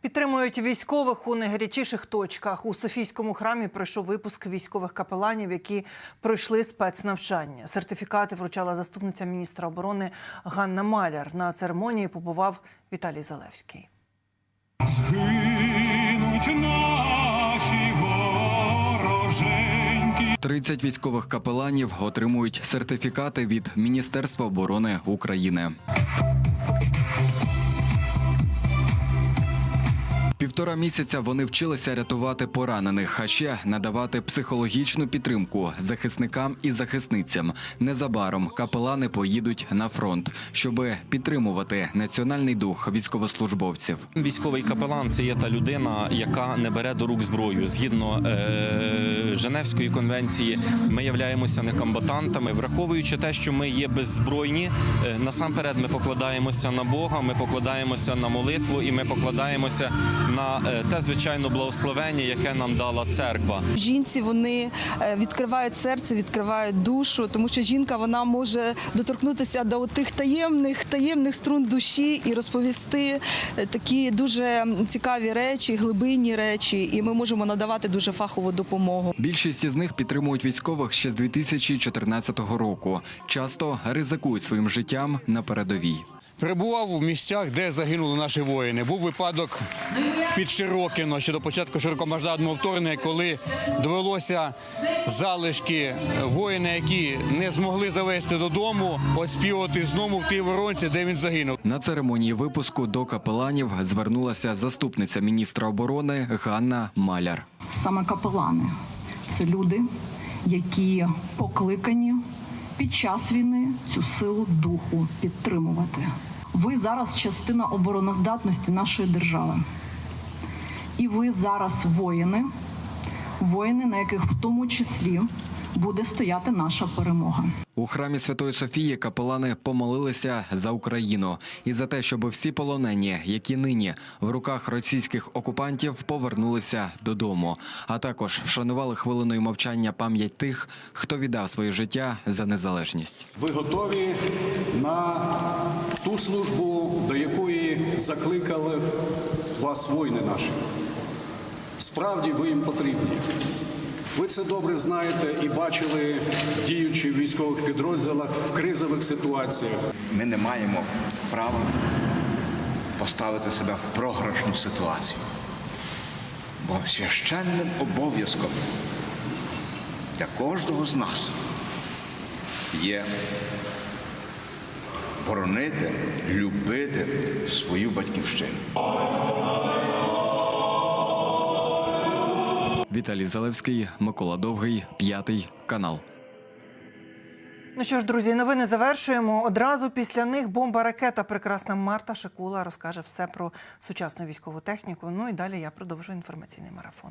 Підтримують військових у найгарячіших точках. У Софійському храмі пройшов випуск військових капеланів, які пройшли спецнавчання. Сертифікати вручала заступниця міністра оборони Ганна Маляр. На церемонії побував Віталій Залевський. Згинуть наші вороженьки. 30 військових капеланів отримують сертифікати від Міністерства оборони України. Півтора місяця вони вчилися рятувати поранених, а ще надавати психологічну підтримку захисникам і захисницям. Незабаром капелани поїдуть на фронт, щоб підтримувати національний дух військовослужбовців. Військовий капелан це є та людина, яка не бере до рук зброю. Згідно е- Женевської конвенції, ми являємося некомбатантами, враховуючи те, що ми є беззбройні. е, насамперед, ми покладаємося на Бога, ми покладаємося на молитву і ми покладаємося на е, те звичайно благословення, яке нам дала церква. Жінці вони е, відкривають серце, відкривають душу, тому що жінка вона може доторкнутися до тих таємних таємних струн душі і розповісти е, такі дуже цікаві речі, глибинні речі, і ми можемо надавати дуже фахову допомогу. Більшість із них підтримують військових ще з 2014 року. Часто ризикують своїм життям на передовій. Перебував у місцях, де загинули наші воїни. Був випадок під Широкино ще до початку широкомасштабного вторгнення, коли довелося залишки воїна, які не змогли завести додому, оспівати знову в тій воронці, де він загинув. На церемонії випуску до капеланів звернулася заступниця міністра оборони Ганна Маляр. Саме капелани це люди, які покликані під час війни цю силу духу підтримувати. Ви зараз частина обороноздатності нашої держави. І ви зараз воїни, воїни, на яких в тому числі буде стояти наша перемога. У храмі Святої Софії капелани помолилися за Україну і за те, щоб всі полонені, які нині в руках російських окупантів, повернулися додому. А також вшанували хвилиною мовчання пам'ять тих, хто віддав своє життя за незалежність. Ви готові на ту службу, до якої закликали вас воїни наші. Справді ви їм потрібні. Ви це добре знаєте і бачили, діючи в військових підрозділах в кризових ситуаціях. Ми не маємо права поставити себе в програшну ситуацію. Бо священним обов'язком для кожного з нас є боронити, любити свою батьківщину. Віталій Залевський, Микола Довгий, п'ятий канал. Ну що ж, друзі, новини завершуємо. Одразу після них бомба ракета. Прекрасна Марта Шикула розкаже все про сучасну військову техніку. Ну і далі я продовжу інформаційний марафон.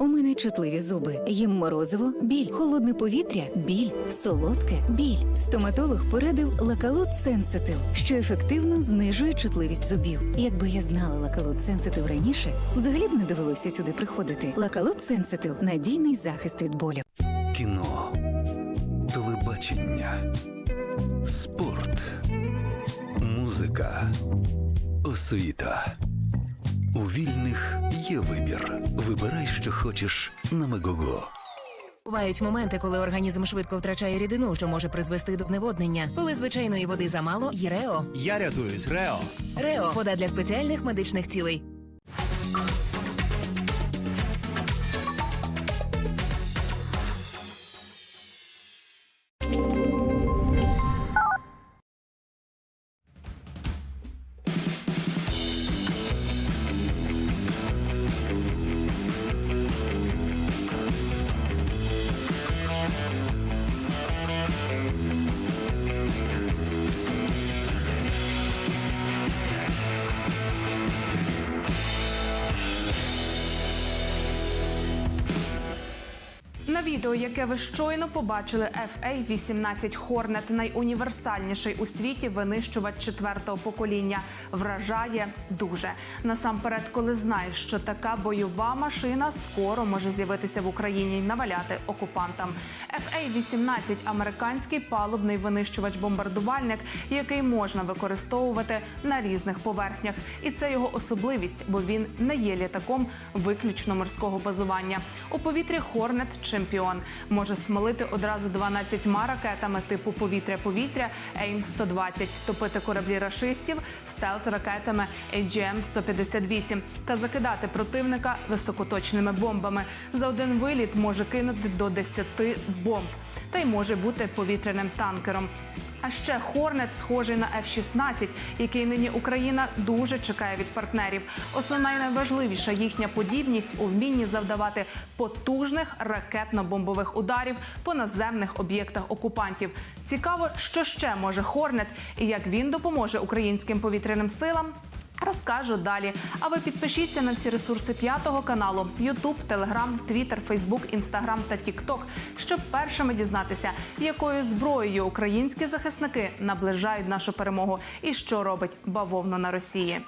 У мене чутливі зуби. Їм морозиво, біль, холодне повітря, біль, солодке, біль. Стоматолог порадив лакалут Сенситив, що ефективно знижує чутливість зубів. Якби я знала лакалут Сенситив раніше, взагалі б не довелося сюди приходити. Лакалут Сенситив надійний захист від болю. Кіно, телебачення, спорт, музика, освіта. У вільних є вибір. Вибирай, що хочеш на Мегого. Бувають моменти, коли організм швидко втрачає рідину, що може призвести до зневоднення. Коли звичайної води замало, є Рео. Я рятуюсь, Рео. Рео вода для спеціальних медичних цілей. Відео, яке ви щойно побачили, FA-18 Hornet – найуніверсальніший у світі винищувач четвертого покоління. Вражає дуже насамперед, коли знаєш, що така бойова машина скоро може з'явитися в Україні й наваляти окупантам. FA-18 – американський палубний винищувач-бомбардувальник, який можна використовувати на різних поверхнях, і це його особливість, бо він не є літаком виключно морського базування. У повітрі Хорнет чемпіон може смолити одразу 12 ракетами типу повітря-повітря АІМ-120, топити кораблі рашистів стелс ракетами AGM-158 та закидати противника високоточними бомбами. За один виліт може кинути до 10 бомб та й може бути повітряним танкером. А ще Хорнет схожий на F-16, який нині Україна дуже чекає від партнерів. Основна і найважливіша їхня подібність у вмінні завдавати потужних ракетно-бомбових ударів по наземних об'єктах окупантів. Цікаво, що ще може Хорнет і як він допоможе українським повітряним силам. Розкажу далі. А ви підпишіться на всі ресурси п'ятого каналу: YouTube, Telegram, Twitter, Facebook, Instagram та TikTok, щоб першими дізнатися, якою зброєю українські захисники наближають нашу перемогу і що робить бавовна на Росії.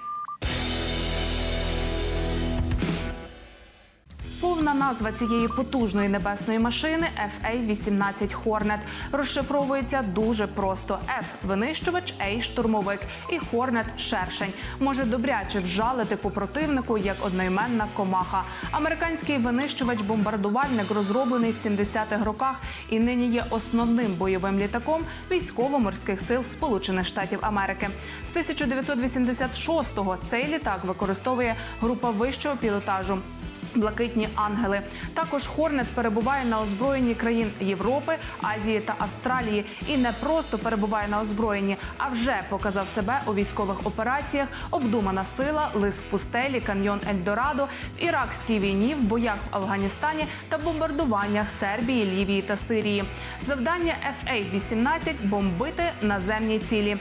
Повна назва цієї потужної небесної машини FA-18 Hornet розшифровується дуже просто: F – винищувач, A – штурмовик і Hornet – шершень. Може добряче вжалити по противнику як одноіменна комаха. Американський винищувач-бомбардувальник розроблений в 70-х роках і нині є основним бойовим літаком військово-морських сил Сполучених Штатів Америки. З 1986-го цей літак використовує група вищого пілотажу. Блакитні ангели також Хорнет перебуває на озброєнні країн Європи, Азії та Австралії і не просто перебуває на озброєнні, а вже показав себе у військових операціях. Обдумана сила, лис в пустелі, каньйон Ельдорадо, в іракській війні, в боях в Афганістані та бомбардуваннях Сербії, Лівії та Сирії. Завдання FA-18 – бомбити наземні цілі.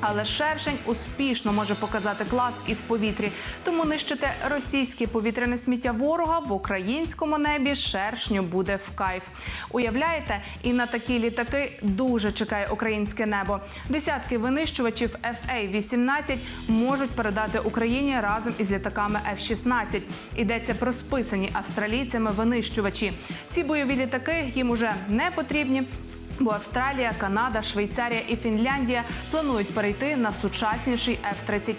Але шершень успішно може показати клас і в повітрі. Тому нищити російське повітряне сміття ворога в українському небі шершню буде в кайф. Уявляєте, і на такі літаки дуже чекає українське небо. Десятки винищувачів FA-18 можуть передати Україні разом із літаками F-16. Йдеться про списані австралійцями винищувачі. Ці бойові літаки їм уже не потрібні. Бо Австралія, Канада, Швейцарія і Фінляндія планують перейти на сучасніший F-35.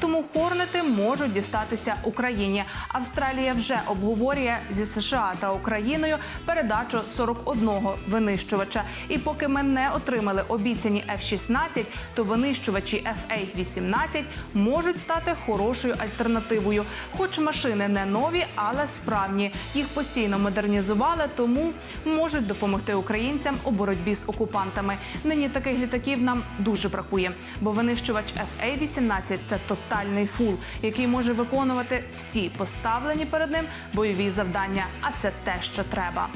Тому хорнети можуть дістатися Україні. Австралія вже обговорює зі США та Україною передачу 41 винищувача. І поки ми не отримали обіцяні F-16, то винищувачі FA-18 можуть стати хорошою альтернативою. Хоч машини не нові, але справні. Їх постійно модернізували, тому можуть допомогти українцям у боротьбі з окупантами. Нині таких літаків нам дуже бракує, бо винищувач FA-18 – це тотальний фул, який може виконувати всі поставлені перед ним бойові завдання. А це те, що треба.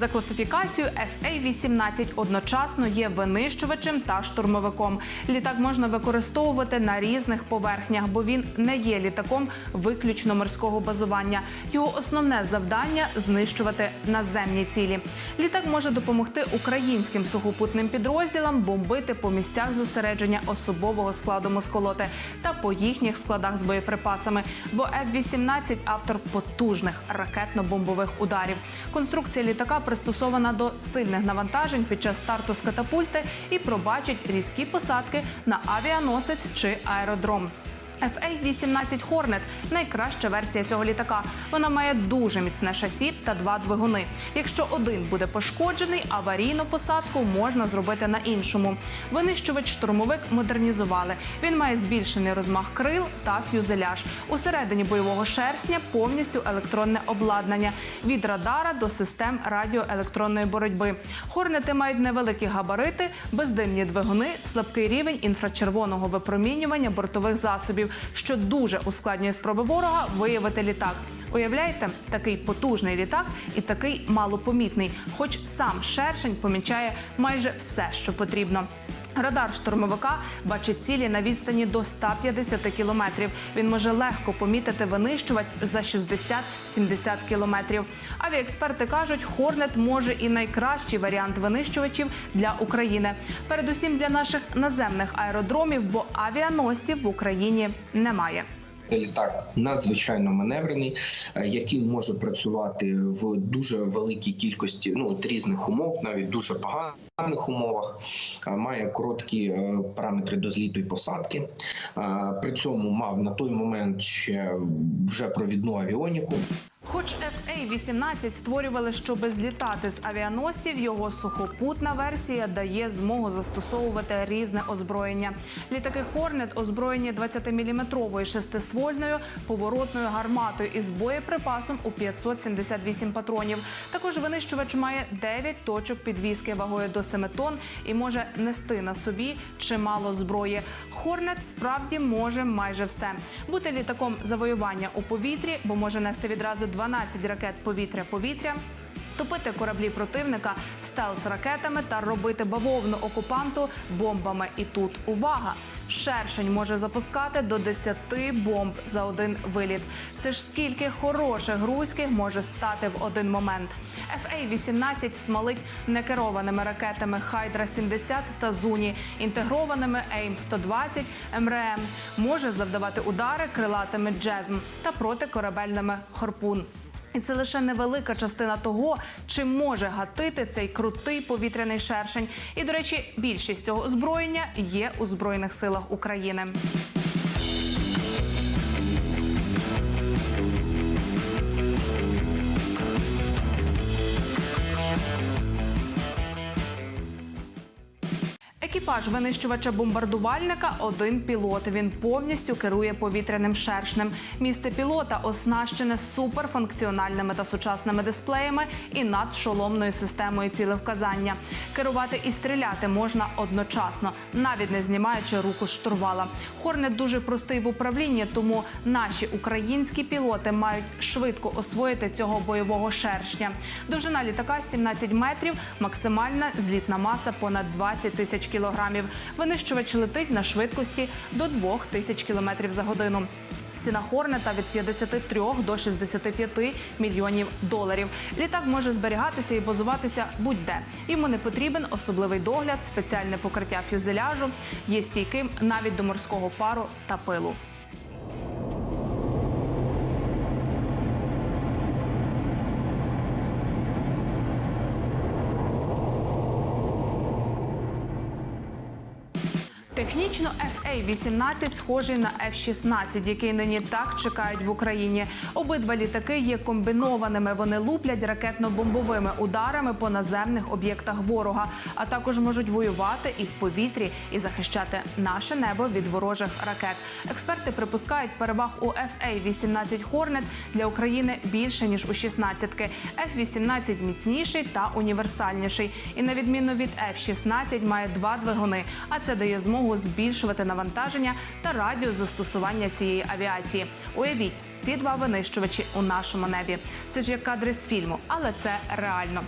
За класифікацією FA-18 одночасно є винищувачем та штурмовиком. Літак можна використовувати на різних поверхнях, бо він не є літаком виключно морського базування. Його основне завдання знищувати наземні цілі. Літак може допомогти українським сухопутним підрозділам бомбити по місцях зосередження особового складу москолоти та по їхніх складах з боєприпасами. Бо F-18 – автор потужних ракетно-бомбових ударів. Конструкція літака пристосована до сильних навантажень під час старту з катапульти і пробачить різкі посадки на авіаносець чи аеродром. FA-18 Hornet – найкраща версія цього літака. Вона має дуже міцне шасі та два двигуни. Якщо один буде пошкоджений, аварійну посадку можна зробити на іншому. Винищувач штурмовик модернізували. Він має збільшений розмах крил та фюзеляж. Усередині бойового шерстня повністю електронне обладнання від радара до систем радіоелектронної боротьби. Хорнети мають невеликі габарити, бездимні двигуни, слабкий рівень інфрачервоного випромінювання бортових засобів. Що дуже ускладнює спроби ворога виявити літак. Уявляєте, такий потужний літак і такий малопомітний, хоч сам шершень помічає майже все, що потрібно. Радар штурмовика бачить цілі на відстані до 150 кілометрів. Він може легко помітити винищувач за 60-70 кілометрів. Авіаексперти кажуть, Хорнет може і найкращий варіант винищувачів для України. Передусім для наших наземних аеродромів, бо авіаносців в Україні немає. Літак надзвичайно маневрений, е, який може працювати в дуже великій кількості ну от різних умов, навіть дуже поганих умовах. Е, Має короткі е, параметри до зліту і посадки. При цьому мав на той момент ще вже провідну авіоніку. Хоч FA-18 створювали, щоби злітати з авіаносців, його сухопутна версія дає змогу застосовувати різне озброєння. Літаки Хорнет озброєні 20-мм шестиствольною поворотною гарматою із боєприпасом у 578 патронів. Також винищувач має 9 точок підвіски вагою до 7 тонн і може нести на собі чимало зброї. Хорнет справді може майже все. Бути літаком завоювання у повітрі, бо може нести відразу 12 ракет повітря-повітря. Топити кораблі противника стелс ракетами та робити бавовну окупанту бомбами. І тут увага! Шершень може запускати до 10 бомб за один виліт. Це ж скільки хороших грузьких може стати в один момент. FA-18 смалить некерованими ракетами Хайдра-70 та Зуні, інтегрованими АІМ-120, МРМ. Може завдавати удари крилатими джезм та протикорабельними Хорпун. І це лише невелика частина того, чим може гатити цей крутий повітряний шершень. І, до речі, більшість цього озброєння є у збройних силах України. Екіпаж винищувача бомбардувальника один пілот. Він повністю керує повітряним шершнем. Місце пілота оснащене суперфункціональними та сучасними дисплеями і надшоломною системою цілевказання. Керувати і стріляти можна одночасно, навіть не знімаючи руку з штурвала. Хорнет дуже простий в управлінні, тому наші українські пілоти мають швидко освоїти цього бойового шершня. Довжина літака 17 метрів, максимальна злітна маса понад 20 тисяч кілограмів. Винищувач летить на швидкості до 2 тисяч кілометрів за годину. Ціна Хорнета від 53 до 65 мільйонів доларів. Літак може зберігатися і базуватися будь-де. Йому не потрібен особливий догляд, спеціальне покриття фюзеляжу, є стійким навіть до морського пару та пилу. Технічно FA-18 схожий на F-16, який нині так чекають в Україні. Обидва літаки є комбінованими. Вони луплять ракетно-бомбовими ударами по наземних об'єктах ворога, а також можуть воювати і в повітрі, і захищати наше небо від ворожих ракет. Експерти припускають переваг у FA-18 Hornet для України більше ніж у 16-ки. F-18 міцніший та універсальніший. І на відміну від F-16 має два двигуни, а це дає змогу збільшувати навантаження та радіус застосування цієї авіації. Уявіть, ці два винищувачі у нашому небі. Це ж як кадри з фільму, але це реально.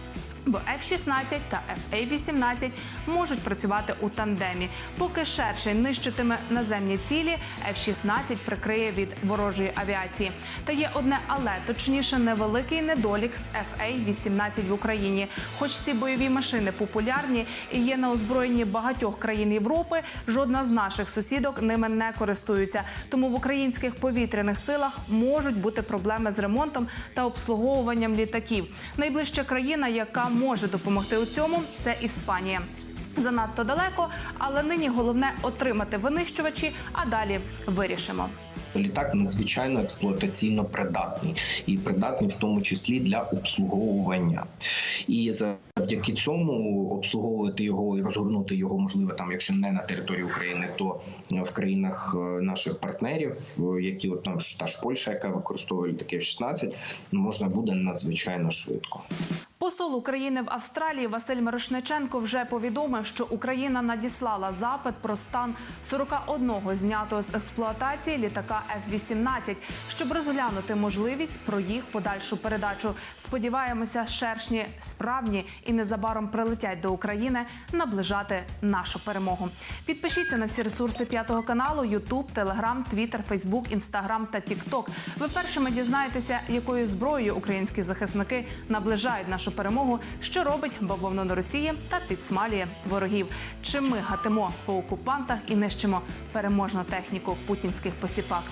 Бо F-16 та FA-18 можуть працювати у тандемі. Поки шершень нищитиме наземні цілі, F-16 прикриє від ворожої авіації. Та є одне але, точніше, невеликий недолік з FA-18 в Україні. Хоч ці бойові машини популярні і є на озброєнні багатьох країн Європи, жодна з наших сусідок ними не користується. Тому в українських повітряних силах можуть бути проблеми з ремонтом та обслуговуванням літаків. Найближча країна, яка може допомогти у цьому, це Іспанія. Занадто далеко, але нині головне отримати винищувачі, а далі вирішимо. Літак надзвичайно експлуатаційно придатний і придатний в тому числі для обслуговування. І завдяки цьому обслуговувати його і розгорнути його можливо там, якщо не на території України, то в країнах е, наших партнерів, е, які от там та ж Польща, яка використовує літаки F-16, можна буде надзвичайно швидко. По Посол України в Австралії Василь Мирошниченко вже повідомив, що Україна надіслала запит про стан 41 знятого з експлуатації літака F-18, щоб розглянути можливість про їх подальшу передачу. Сподіваємося, шершні справні і незабаром прилетять до України наближати нашу перемогу. Підпишіться на всі ресурси п'ятого каналу: YouTube, Telegram, Twitter, Facebook, Instagram та TikTok. Ви першими дізнаєтеся, якою зброєю українські захисники наближають перемогу, що робить бавовна Росії та підсмалює ворогів. Чи ми гатимо по окупантах і нищимо переможну техніку путінських посіпак?